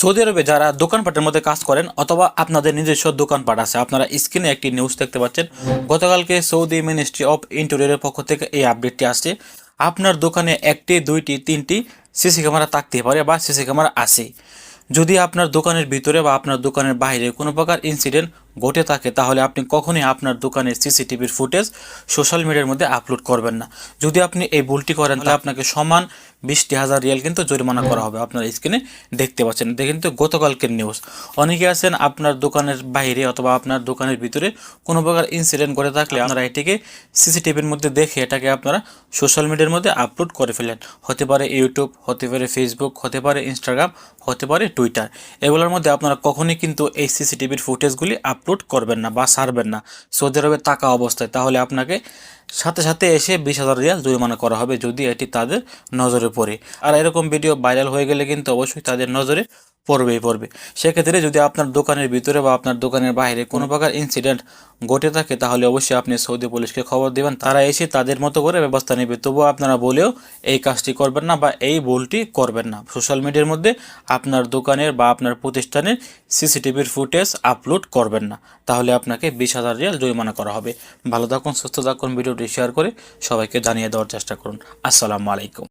Saudi আরবে যারা দোকানপাটের মধ্যে কাজ করেন অথবা আপনাদের নিজস্ব দোকানপাট আছে, আপনারা স্ক্রিনে একটি নিউজ দেখতে পাচ্ছেন। গতকালকে সৌদি মিনিস্ট্রি অফ ইন্টেরিয়রের পক্ষ থেকে এই আপডেটটি আসছে। আপনার দোকানে একটি, দুইটি, তিনটি সিসি ক্যামেরা থাকতে পারে বা সিসি ক্যামেরা আছে। যদি আপনার দোকানের ভিতরে বা আপনার দোকানের বাইরে কোনো প্রকার ইনসিডেন্ট ঘটে থাকে, তাহলে আপনি কখনোই আপনার দোকানের সিসিটিভির ফুটেজ সোশ্যাল মিডিয়ার মধ্যে আপলোড করবেন না। যদি আপনি এই ভুলটি করেন, তাহলে আপনাকে সমান বিশটি হাজার রিয়াল কিন্তু জরিমানা করা হবে। আপনার স্ক্রিনে দেখতে পাচ্ছেন, এটা কিন্তু গতকালকের নিউজ অনেকে আছেন আপনার দোকানের বাইরে অথবা আপনার দোকানের ভিতরে কোনো প্রকার ইনসিডেন্ট ঘটে থাকলে আপনারা এটিকে সিসিটিভির মধ্যে দেখে এটাকে আপনারা সোশ্যাল মিডিয়ার মধ্যে আপলোড করে ফেলেন হতে পারে ইউটিউব হতে পারে ফেসবুক হতে পারে ইনস্টাগ্রাম হতে পারে টুইটার এগুলোর মধ্যে আপনারা কখনই কিন্তু এই সিসিটিভির ফুটেজগুলি আপলোড করবেন না বা সারবেন না। সৌদি আরবে থাকা অবস্থায়, তাহলে আপনাকে সাথে সাথে এসে বিশ হাজার রিয়াল জরিমানা করা হবে যদি এটি তাদের নজরে পড়ে। আর এরকম ভিডিও ভাইরাল হয়ে গেলে কিন্তু অবশ্যই তাদের নজরে পড়বেই পড়বে। সেক্ষেত্রে যদি আপনার দোকানের ভিতরে বা আপনার দোকানের বাইরে কোনো প্রকার ইনসিডেন্ট ঘটে থাকে, তাহলে অবশ্যই আপনি সৌদি পুলিশকে খবর দেবেন। তারা এসে তাদের মতো করে ব্যবস্থা নেবে। তবুও আপনারা বলেও এই কাজটি করবেন না বা এই ভুলটি করবেন না। সোশ্যাল মিডিয়ার মধ্যে আপনার দোকানের বা আপনার প্রতিষ্ঠানের সিসিটিভির ফুটেজ আপলোড করবেন না। তাহলে আপনাকে বিশ হাজার রিয়াল জরিমানা করা হবে। ভালো থাকুন, সুস্থ থাকুন, ভিডিওটি শেয়ার করে সবাইকে জানিয়ে দেওয়ার চেষ্টা করুন। আসসালামু আলাইকুম।